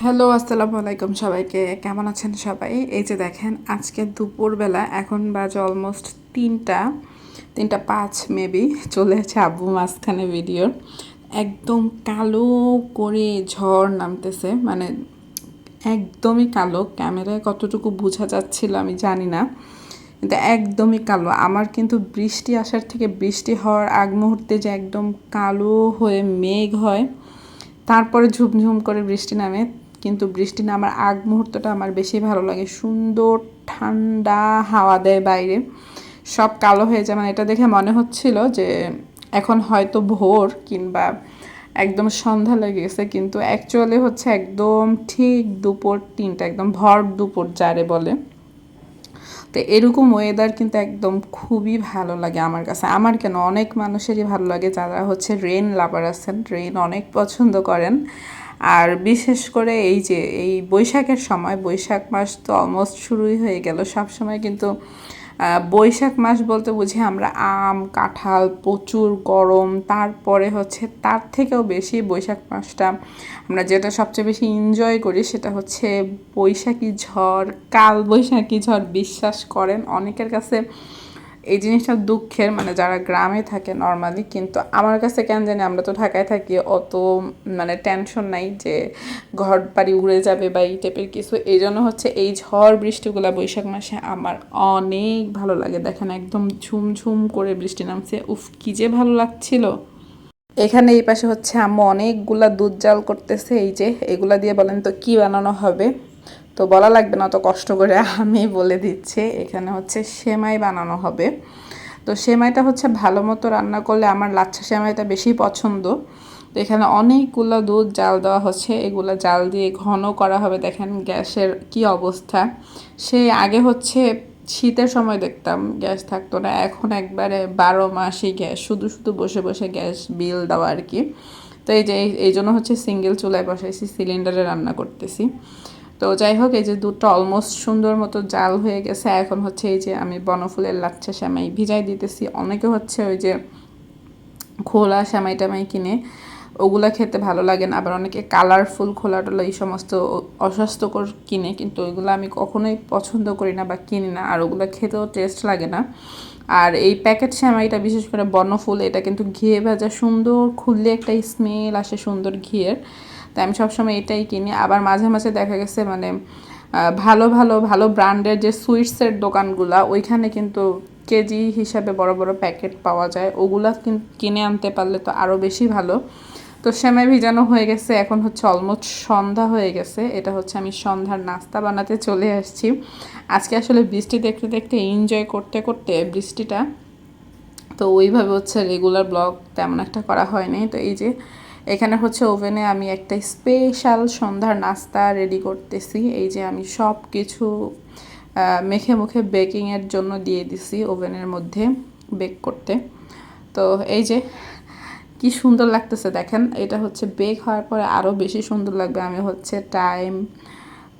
Hello, আসসালামু আলাইকুম সবাইকে। কেমন আছেন সবাই? এই যে দেখেন, আজকে দুপুরবেলা এখন বাজে অলমোস্ট তিনটা তিনটা পাঁচ মেবি চলে আছে আব্বু মাঝখানে ভিডিওর একদম কালো করে ঝড় নামতেছে মানে একদমই কালো। ক্যামেরায় কতটুকু বোঝা যাচ্ছিল আমি জানি না, কিন্তু একদমই কালো। আমার কিন্তু বৃষ্টি আসার থেকে বৃষ্টি হওয়ার আগ মুহূর্তে যে একদম কালো হয়ে মেঘ হয়, তারপরে ঝুমঝুম করে বৃষ্টি নামে কিন্তু বৃষ্টি নামার আগ মুহূর্তটা আমার বেশি ভালো লাগে। সুন্দর ঠান্ডা হাওয়া দেয় বাইরে। সব কালো হয়ে যায়। মানে এটা দেখে মনে হচ্ছিল যে এখন হয়তো ভোর কিংবা একদম সন্ধ্যা লেগে গেছে, কিন্তু অ্যাকচুয়ালি হচ্ছে একদম ঠিক দুপুর তিনটা, একদম ভর দুপুর যারে বলে। তো এরকম ওয়েদার কিন্তু একদম খুবই ভালো লাগে আমার কাছে। আমার কেন? অনেক মানুষেরই ভালো লাগে যারা হচ্ছে রেন লাভার আছেন রেন অনেক পছন্দ করেন। আর বিশেষ করে এই যে, এই বৈশাখের সময়, বৈশাখ মাস তো অলমোস্ট শুরুই হয়ে গেল। সব সময় কিন্তু বৈশাখ মাস বলতে বুঝি আমরা আম, কাঁঠাল, প্রচুর গরম, তারপরে হচ্ছে তার থেকেও বেশি বৈশাখ মাসটা আমরা যেটা সবচেয়ে বেশি এনজয় করি সেটা হচ্ছে বৈশাখী ঝড় কাল বৈশাখী ঝড়, বিশ্বাস করেন। অনেকের কাছে এই জিনিসটা দুঃখের মানে যারা গ্রামে থাকে নর্মালি কিন্তু আমার কাছে কেন জানি আমরা তো ঢাকায় থাকি, অত মানে টেনশন নাই যে ঘর বাড়ি উড়ে যাবে বা এই টাইপের কিছু। এই জন্য হচ্ছে এই ঝড় বৃষ্টিগুলো বৈশাখ মাসে আমার অনেক ভালো লাগে। দেখেন একদম ঝুমঝুম করে বৃষ্টি নামছে। উফ, কি যে ভালো লাগছিল। এখানে এই পাশে হচ্ছে আম্মু অনেকগুলা দুধ জাল করতেছে। এই যে, এগুলা দিয়ে বলেন তো কি বানানো হবে? তো বলা লাগবে না, অত কষ্ট করে আমি বলে দিচ্ছি। এখানে হচ্ছে সেমাই বানানো হবে। তো সেমাইটা হচ্ছে ভালো মতো রান্না করলে আমার লাচ্ছা সেমাইটা বেশি পছন্দ। তো এখানে অনেকগুলো দুধ, জাল দেওয়া হচ্ছে। এগুলো জাল দিয়ে ঘন করা হবে। দেখেন গ্যাসের কি অবস্থা। সেই আগে হচ্ছে শীতের সময় দেখতাম গ্যাস থাকতো না। এখন একবারে বারো মাসই গ্যাস। শুধু শুধু বসে বসে গ্যাস বিল দেওয়া আর কি। তো এই যে এই জন্য হচ্ছে সিঙ্গেল চুলায় বসাইছি, সিলিন্ডারে রান্না করতেছি। তো যাই হোক এই যে দুধটা অলমোস্ট সুন্দর মতো জাল হয়ে গেছে। এখন হচ্ছে এই যে আমি বনফুলের লাচ্ছা শ্যামাই ভিজাই দিতেছি। অনেকে হচ্ছে ওই যে খোলা শ্যামাই টামাই কিনে, ওগুলো খেতে ভালো লাগে না। আবার অনেকে কালারফুল খোলা টোলা এই সমস্ত অস্বাস্থ্যকর কিনে, কিন্তু ওইগুলো আমি কখনোই পছন্দ করি না বা কিনি না। আর ওগুলো খেতেও টেস্ট লাগে না। আর এই প্যাকেট শ্যামাইটা বিশেষ করে বনফুল, এটা কিন্তু ঘিয়ে ভাজা সুন্দর, খুললে একটা স্মেল আসে সুন্দর ঘিয়ের। তাই আমি সবসময় এটাই কিনি। আবার মাঝে মাঝে দেখা গেছে মানে ভালো ভালো ভালো ব্র্যান্ডের যে সুইটসের দোকানগুলা, ওইখানে কিন্তু কেজি হিসাবে বড় বড় প্যাকেট পাওয়া যায়। ওগুলা কিনে আনতে পারলে তো আরও বেশি ভালো। তো সেমাই ভিজানো হয়ে গেছে, এখন হচ্ছে অলমোস্ট সন্ধ্যা হয়ে গেছে। এটা হচ্ছে আমি সন্ধ্যার নাস্তা বানাতে চলে আসছি। আজকে আসলে বৃষ্টি দেখতে দেখতে এনজয় করতে করতে বৃষ্টিটা, তো ওইভাবে হচ্ছে রেগুলার ব্লগ তেমন একটা করা হয়নি। তো এই যে এখানে হচ্ছে ওভেনে আমি একটা স্পেশাল সন্ধ্যার নাস্তা রেডি করতেছি। এই যে আমি সব কিছু মেখে মুখে বেকিংয়ের জন্য দিয়ে দিছি ওভেনের মধ্যে বেক করতে। তো এই যে, কি সুন্দর লাগতেছে দেখেন। এটা হচ্ছে বেক হওয়ার পরে আরও বেশি সুন্দর লাগবে। আমি হচ্ছে টাইম,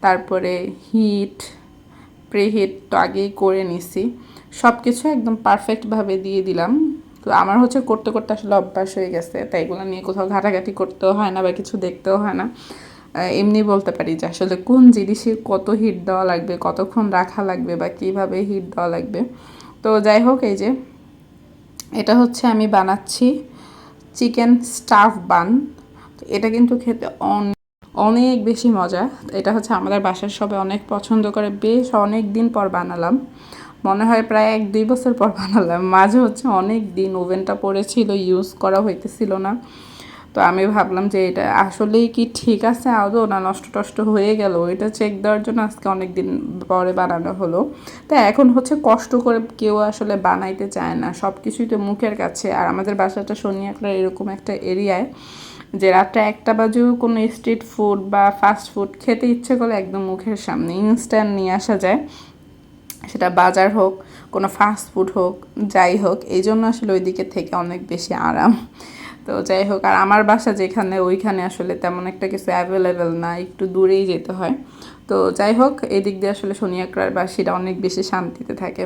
তারপরে হিট, প্রিহিট তো আগেই করে নিছি। সব কিছু একদম পারফেক্টভাবে দিয়ে দিলাম। তো আমার হচ্ছে করতে করতে আসলে অভ্যাস হয়ে গেছে তাই এগুলো নিয়ে কোথাও ঘাটাঘাটি করতেও হয় না বা কিছু দেখতেও হয় না। এমনি বলতে পারি যে আসলে কোন জিনিসে কত হিট দেওয়া লাগবে, কতক্ষণ রাখা লাগবে বা কীভাবে হিট দেওয়া লাগবে। তো যাই হোক, এই যে এটা হচ্ছে আমি বানাচ্ছি চিকেন স্টাফ বান। এটা কিন্তু খেতে অনেক বেশি মজা। এটা হচ্ছে আমাদের বাসার সবাই অনেক পছন্দ করে, বেশ অনেক দিন পর বানালাম। মনে হয় প্রায় এক, দুই বছর পর বানালাম। মাঝে হচ্ছে অনেক দিন ওভেনটা পড়েছিল ইউজ করা হইতেছিল না। তো আমি ভাবলাম যে এটা আসলেই কি ঠিক আছে আদৌ না নষ্ট টষ্ট হয়ে গেল? এটা চেক দেওয়ার জন্য আজকে অনেক দিন পরে বানানো হলো। তো এখন হচ্ছে কষ্ট করে কেউ আসলে বানাইতে চায় না। সব কিছুই তো মুখের কাছে। আর আমাদের বাসাটা শনিয়াকড়ার এরকম একটা এরিয়ায় যে রাতটা একটা বাজেও কোনো স্ট্রিট ফুড বা ফাস্ট ফুড খেতে ইচ্ছে করলে একদম মুখের সামনে ইনস্ট্যান্ট নিয়ে আসা যায়। সেটা বাজার হোক, কোনো ফাস্ট ফুড হোক, যাই হোক, এই জন্য আসলে ওই দিকে থেকে অনেক বেশি আরাম। তো যাই হোক, আর আমার বাসা যেখানে, ওইখানে আসলে তেমন একটা কিছু অ্যাভেলেবেল না, একটু দূরেই যেতে হয়। তো যাই হোক এই দিক দিয়ে আসলে সোনিয়াকড়ার বাসীরা অনেক বেশি শান্তিতে থাকে।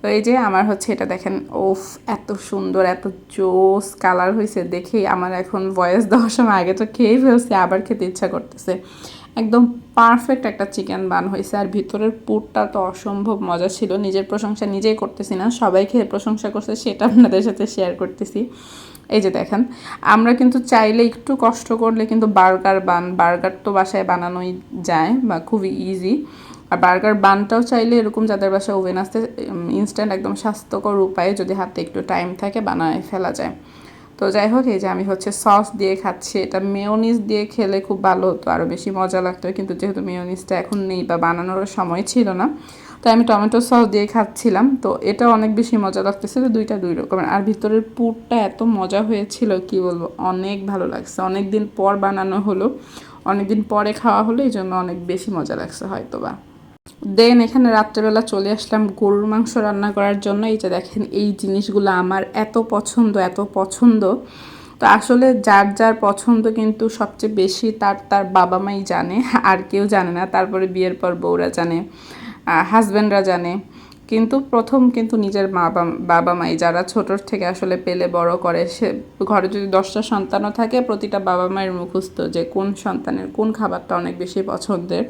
তো এই যে আমার হচ্ছে এটা দেখেন, ওফ, এত সুন্দর, এত জোস কালার হয়েছে দেখেই আমার এখন ভয়েস দেওয়ার সময় আগে তো খেয়েই ফেলছে, আবার খেতে ইচ্ছা করতেছে। একদম পারফেক্ট একটা চিকেন বান হয়েছে। আর ভিতরের পুরটা তো অসম্ভব মজা ছিল। নিজের প্রশংসা নিজেই করতেছি না, সবাই খেয়ে প্রশংসা করছে, সেটা আপনাদের সাথে শেয়ার করতেছি। এই যে দেখেন, আমরা কিন্তু চাইলে একটু কষ্ট করলে কিন্তু বার্গার বান বার্গার তো বাসায় বানানোই যায় বা খুবই ইজি আর বার্গার বানটাও চাইলে এরকম যাদের বাসায় ওভেন আসতে ইনস্ট্যান্ট একদম স্বাস্থ্যকর উপায়ে যদি হাতে একটু টাইম থাকে বানায় ফেলা যায়। তো যাই হোক এই যে আমি হচ্ছে সস দিয়ে খাচ্ছি, এটা মেয়নিজ দিয়ে খেলে খুব ভালো হতো আরও বেশি মজা লাগতো। কিন্তু যেহেতু মেয়নিজটা এখন নেই বা বানানোর সময় ছিল না, তাই আমি টমেটো সস দিয়ে খাচ্ছিলাম। তো এটা অনেক বেশি মজা লাগতেছে লাগতেছিল, দুইটা দুই রকমের। আর ভিতরের পুরটা এত মজা হয়েছিল, কি বলব, অনেক ভালো লাগছে। অনেক দিন পর বানানো হলো অনেক দিন পরে খাওয়া হলো, এই জন্য অনেক বেশি মজা লাগছে হয়তো বা দেন এখানে রাত্রেবেলা চলে আসলাম গরুর মাংস রান্না করার জন্য। এই যে দেখেন, এই জিনিসগুলো আমার এত পছন্দ এত পছন্দ। তো আসলে যার যার পছন্দ কিন্তু সবচেয়ে বেশি তার তার বাবা মাই জানে, আর কেউ জানে না। তারপরে বিয়ের পর বউরা জানে হাজব্যান্ডরা জানে। কিন্তু প্রথম কিন্তু নিজের মা বাবা মাই যারা ছোটোর থেকে আসলে পেলে বড় করে, সে ঘরে যদি দশটা সন্তানও থাকে, প্রতিটা বাবা মায়ের মুখস্থ যে কোন সন্তানের কোন খাবারটা অনেক বেশি পছন্দের।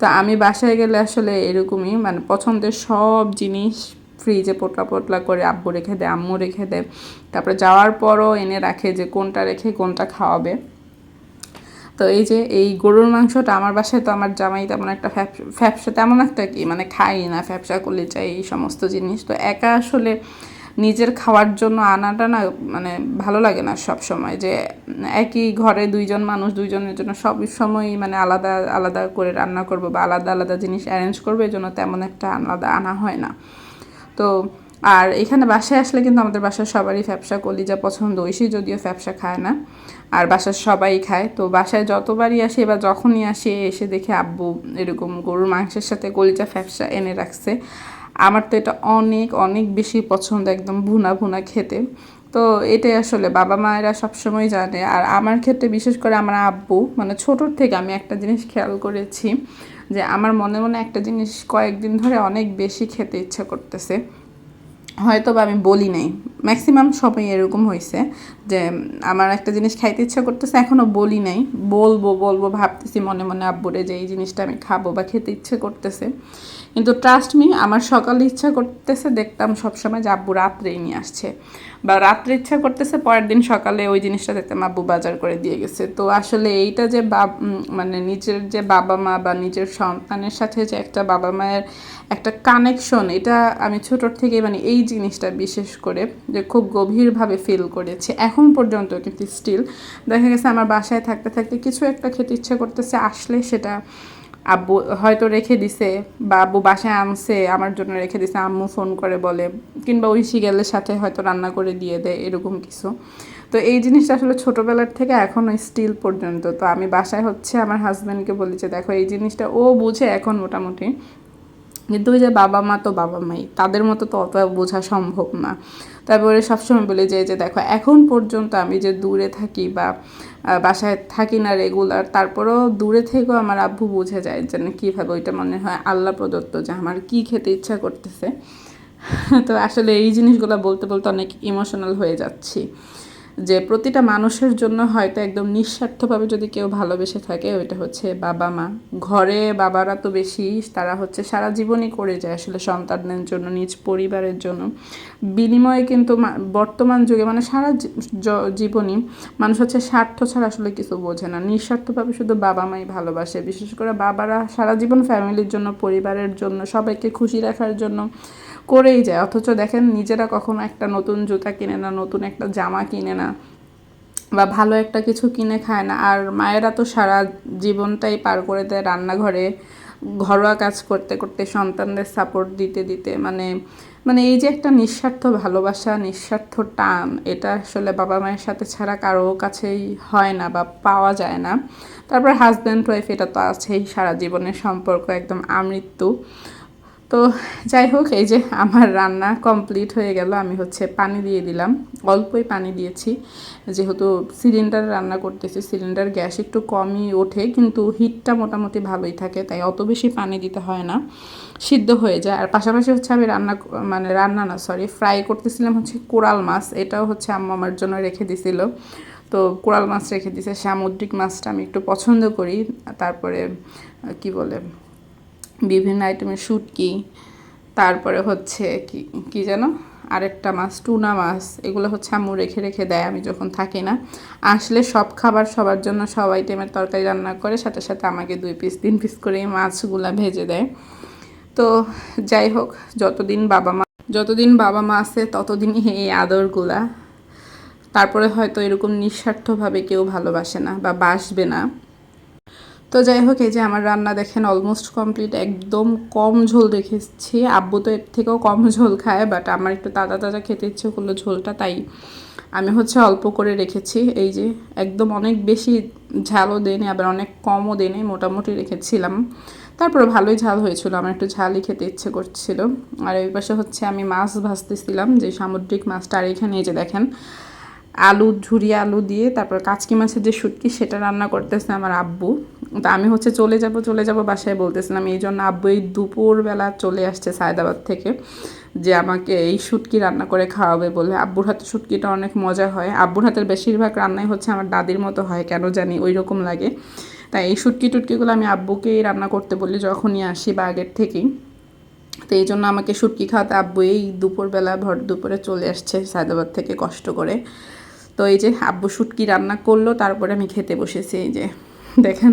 তো আমি বাসায় গেলে আসলে এরকমই মানে পছন্দের সব জিনিস ফ্রিজে পোটলা পোটলা করে আব্বু রেখে দেয়, আম্মু রেখে দেয়। তারপরে যাওয়ার পরও এনে রাখে যে কোনটা রেখে কোনটা খাওয়াবে। তো এই যে এই গরুর মাংসটা আমার বাসায় তো আমার জামাই তেমন একটা ফ্যাপসা তেমন একটা কি মানে খাই না, ফ্যাপসা করলে চাই এই সমস্ত জিনিস। তো একা আসলে নিজের খাওয়ার জন্য আনাটা না মানে ভালো লাগে না সব সময় যে একই ঘরে দুইজন মানুষ দুইজনের জন্য সব সময় মানে আলাদা আলাদা করে রান্না করব বা আলাদা আলাদা জিনিস অ্যারেঞ্জ করব, এই জন্য তেমন একটা আলাদা আনা হয় না। তো আর এখানে বাসায় আসলে কিন্তু আমাদের বাসার সবারই ফ্যাপসা কলিজা পছন্দ, ঐশী যদিও ফ্যাপসা খায় না। আর বাসার সবাই খায়। তো বাসায় যতবারই আসে বা যখনই আসে, এসে দেখে আব্বু এরকম গরুর মাংসের সাথে কলিজা ফ্যাপসা এনে রাখছে। আমার তো এটা অনেক অনেক বেশি পছন্দ, একদম ভুনা ভুনা খেতে। তো এটাই আসলে, বাবা মায়েরা সবসময় জানে। আর আমার ক্ষেত্রে বিশেষ করে আমার আব্বু মানে ছোটোর থেকে আমি একটা জিনিস খেয়াল করেছি যে আমার মনে মনে একটা জিনিস কয়েকদিন ধরে অনেক বেশি খেতে ইচ্ছা করতেছে। হয়তো বা আমি বলি নাই। ম্যাক্সিমাম সবাই এরকম হয়েছে যে, আমার একটা জিনিস খাইতে ইচ্ছা করতেছে এখনও বলি নাই। বলব বলব, ভাবতেছি মনে মনে আব্বুরে যে, এই জিনিসটা আমি খাব বা খেতে ইচ্ছে করতেছে। কিন্তু ট্রাস্ট মি আমার সকালে ইচ্ছা করতেছে দেখতাম সবসময় যে আব্বু রাত্রেই নিয়ে আসছে। বা রাত্রে ইচ্ছা করতেছে পরের দিন সকালে ওই জিনিসটা দেখতাম আব্বু বাজার করে দিয়ে গেছে। তো আসলে এইটা যে বাব মানে নিজের যে বাবা মা বা নিজের সন্তানের সাথে যে একটা বাবা মায়ের একটা কানেকশন এটা আমি ছোটোর থেকে মানে এই জিনিসটা বিশেষ করে যে খুব গভীরভাবে ফিল করেছি। এখন পর্যন্ত কিন্তু স্টিল দেখা গেছে আমার বাসায় থাকতে থাকতে কিছু একটা খেতে ইচ্ছে করতেছে, আসলে সেটা আব্বু হয়তো রেখে দিছে বা আব্বু বাসায় আনছে, আমার জন্য রেখে দিছে, আম্মু ফোন করে বলে। কিংবা ওই শিগেলের সাথে হয়তো রান্না করে দিয়ে দেয়, এরকম কিছু। তো এই জিনিসটা আসলে ছোটোবেলার থেকে এখনও স্টিল পর্যন্ত। তো আমি বাসায় হচ্ছে আমার হাজব্যান্ডকে বলি যে দেখো, এই জিনিসটা ও বুঝে এখন মোটামুটি কিন্তু ওই যে বাবা মা তো বাবা মাই, তাদের মতো তো অত বোঝা সম্ভব না। তারপরে সবসময় বলে যে যে দেখো, এখন পর্যন্ত আমি যে দূরে থাকি বা বাসায় থাকি না রেগুলার তারপরেও দূরে থেকেও আমার আব্বু বুঝে যায় যে কীভাবে ওইটা মনে হয় আল্লাহ প্রদত্ত যে আমার কী খেতে ইচ্ছা করতেছে। তো আসলে এই জিনিসগুলো বলতে বলতে অনেক ইমোশনাল হয়ে যাচ্ছি। যে প্রতিটা মানুষের জন্য হয়তো একদম নিঃস্বার্থভাবে যদি কেউ ভালোবেসে থাকে, ওইটা হচ্ছে বাবা, মা। ঘরে বাবারা তো বেশি, তারা হচ্ছে সারা জীবনই করে যায় আসলে সন্তানদের জন্য, নিজ পরিবারের জন্য। বিনিময়ে কিন্তু বর্তমান যুগে মানে সারা জীবনই মানুষ হচ্ছে স্বার্থ ছাড়া আসলে কিছু বোঝে না। নিঃস্বার্থভাবে শুধু বাবা, মাই ভালোবাসে। বিশেষ করে বাবারা সারা জীবন ফ্যামিলির জন্য, পরিবারের জন্য, সবাইকে খুশি রাখার জন্য করেই যায়। অথচ দেখেন, নিজেরা কখনো একটা নতুন জুতা কিনে না, নতুন একটা জামা কিনে না বা ভালো একটা কিছু কিনে খায় না। আর মায়েরা তো সারা জীবনটাই পার করে দেয় রান্নাঘরে, ঘরোয়া কাজ করতে করতে, সন্তানদের সাপোর্ট দিতে দিতে। মানে মানে এই যে একটা নিঃস্বার্থ ভালোবাসা, নিঃস্বার্থ টান, এটা আসলে বাবা মায়ের সাথে ছাড়া কারও কাছেই হয় না বা পাওয়া যায় না। তারপর হাজব্যান্ড ওয়াইফ এটা তো আছেই, সারা জীবনের সম্পর্ক একদম আমৃত্যু। তো যাই হোক, এই যে আমার রান্না কমপ্লিট হয়ে গেল। আমি হচ্ছে পানি দিয়ে দিলাম। অল্পই পানি দিয়েছি। যেহেতু সিলিন্ডার রান্না করতেছি সিলিন্ডার গ্যাস একটু কমই ওঠে, কিন্তু হিটটা মোটামুটি ভালোই থাকে, তাই অত বেশি পানি দিতে হয় না। সিদ্ধ হয়ে যায়। আর পাশাপাশি হচ্ছে আমি রান্না মানে রান্না না সরি ফ্রাই করতেছিলাম হচ্ছে কোরাল মাছ। এটাও হচ্ছে আম্মা আমার জন্য রেখে দিছিল। তো কোরাল মাছ রেখে দিছে। সামুদ্রিক মাছটা আমি একটু পছন্দ করি। তারপরে, কি বলে বিভিন্ন শুটকি, তারপরে হচ্ছে কি কি যেন? আরেকটা মাছ, টুনা মাছ, এগুলো হচ্ছে আম্মু রেখে রেখে দেয়, আমি যখন থাকি না। আসলে সব খাবার সবার জন্য সব আইটেমের তরকারি রান্না করে, সাথে সাথে আমাকে দুই পিস তিন পিস করে মাছগুলা ভেজে দেয়। তো যাই হোক, যতদিন বাবা মা, যতদিন বাবা মা আছে ততদিনই এই আদরগুলা। তারপরে হয়তো এরকম নিঃস্বার্থভাবে কেউ ভালোবাসে না বা বাসবে না। তো যাই হোক, এই যে আমার রান্না দেখেন অলমোস্ট কমপ্লিট একদম কম ঝোল রেখেছি আব্বু তো এর থেকেও কম ঝোল খায় বাট আমার একটু তাজা তাজা খেতে ইচ্ছে করল ঝোলটা, তাই আমি হচ্ছে অল্প করে রেখেছি। এই যে একদম অনেক বেশি ঝালও দেয়নি, আবার অনেক কমও দেয়নি, মোটামুটি রেখেছিলাম। তারপরে ভালোই ঝাল হয়েছিল, আমার একটু ঝালই খেতে ইচ্ছে করছিল। আর এই পাশে হচ্ছে আমি মাছ ভাজতেছিলাম, যে সামুদ্রিক মাছটা, আর এখানে এই যে দেখেন, আলু, ঝুরি আলু দিয়ে, তারপর কাচকি মাছের যে শুটকি, সেটা রান্না করতেছে আমার আব্বু। তো আমি হচ্ছে চলে যাব চলে যাব বাসায় বলতেছিলাম। এই জন্য আব্বু এই দুপুরবেলা চলে আসছে সায়দাবাদ থেকে যে আমাকে এই শুটকি রান্না করে খাওয়াবে বলে। আব্বুর হাতে শুটকিটা অনেক মজা হয়। আব্বুর হাতের বেশিরভাগ রান্নাই হচ্ছে আমার দাদির মতো হয়, কেন জানি ওই রকম লাগে। তাই এই শুটকি টুটকিগুলো আমি আব্বুকেই রান্না করতে বলি যখনই আসি বা আগের থেকেই। তো এই জন্য আমাকে শুটকি খাওয়াতে আব্বু এই দুপুরবেলা ভর দুপুরে চলে আসছে সায়দাবাদ থেকে কষ্ট করে। তো এই যে আব্বু শুটকি রান্না করল, তারপরে আমি খেতে বসেছি, এই যে। দেখেন,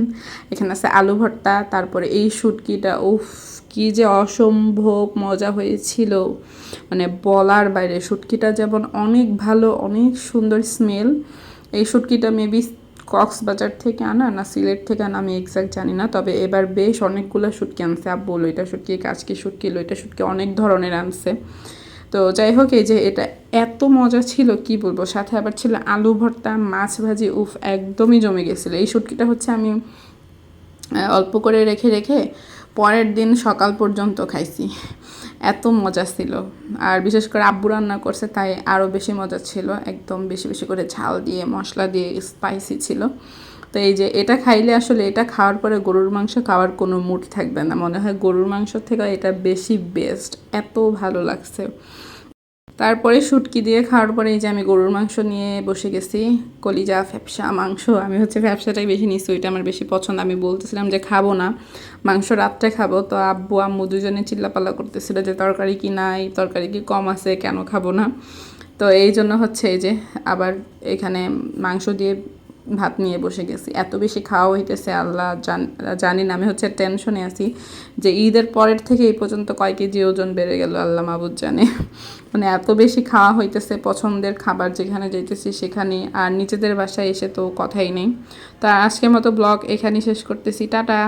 এখানে আছে আলু ভর্তা, তারপরে এই শুটকিটা, উফ, কি যে অসম্ভব মজা হয়েছিল। মানে বলার বাইরে, শুটকিটা যেমন অনেক ভালো, অনেক সুন্দর স্মেল এই শুটকিটা মেবি কক্সবাজার থেকে আনা না সিলেট থেকে আনা আমি এক্সাক্ট জানি না, তবে এবার বেশ অনেকগুলো শুটকি আনছে। আব্বু, লইটা শুটকি কাচকি শুটকি, লইটা শুটকি অনেক ধরনের আনছে। তো যাই হোক, এই যে এটা এত মজা ছিল, কি বলব? সাথে আবার ছিল আলু ভর্তা, মাছ ভাজি, উফ, একদমই জমে গেছিল। এই শুটকিটা হচ্ছে আমি অল্প করে রেখে রেখে পরের দিন সকাল পর্যন্ত খাইছি। এত মজা ছিল। আর বিশেষ করে আব্বু রান্না করছে, তাই আরও বেশি মজা ছিল। একদম বেশি বেশি করে ঝাল দিয়ে, মশলা দিয়ে স্পাইসি ছিল। তো এই যে এটা খাইলে আসলে এটা খাওয়ার পরে গরুর মাংস খাওয়ার কোনো মুড থাকবে না। মনে হয় গরুর মাংস থেকে এটা বেশি বেস্ট এত ভালো লাগছে। তারপরে শুটকি দিয়ে খাওয়ার পরে এই যে আমি গরুর মাংস নিয়ে বসে গেছি, কলিজা, ফ্যাপসা, মাংস। আমি হচ্ছে ফ্যাপসাটাই বেশি নিচ্ছি ওইটা আমার বেশি পছন্দ। আমি বলতেছিলাম যে খাব না, মাংস রাত্রে খাব। তো আব্বু, আম্মু দুজনে চিল্লাপাল্লা করতেছিল যে তরকারি কি নাই, তরকারি কি কম আছে, কেন খাব না? তো এই জন্য হচ্ছে এই যে আবার এখানে মাংস দিয়ে ভাত নিয়ে বসে গেছি। এত বেশি খাওয়া হইতেছে আল্লাহ জান না আমি হচ্ছে টেনশনে আছি যে ঈদের পরের থেকে এই পর্যন্ত কয় কেজি ওজন বেড়ে গেল আল্লাহ মাবুদ জানে। মানে এত বেশি খাওয়া হইতেছে পছন্দের খাবার যেখানে যাইতেছি সেখানে, আর নিজেদের বাসায় এসে তো কথাই নেই। তা আজকের মতো ব্লগ এখানেই শেষ করতেছি। টাটা।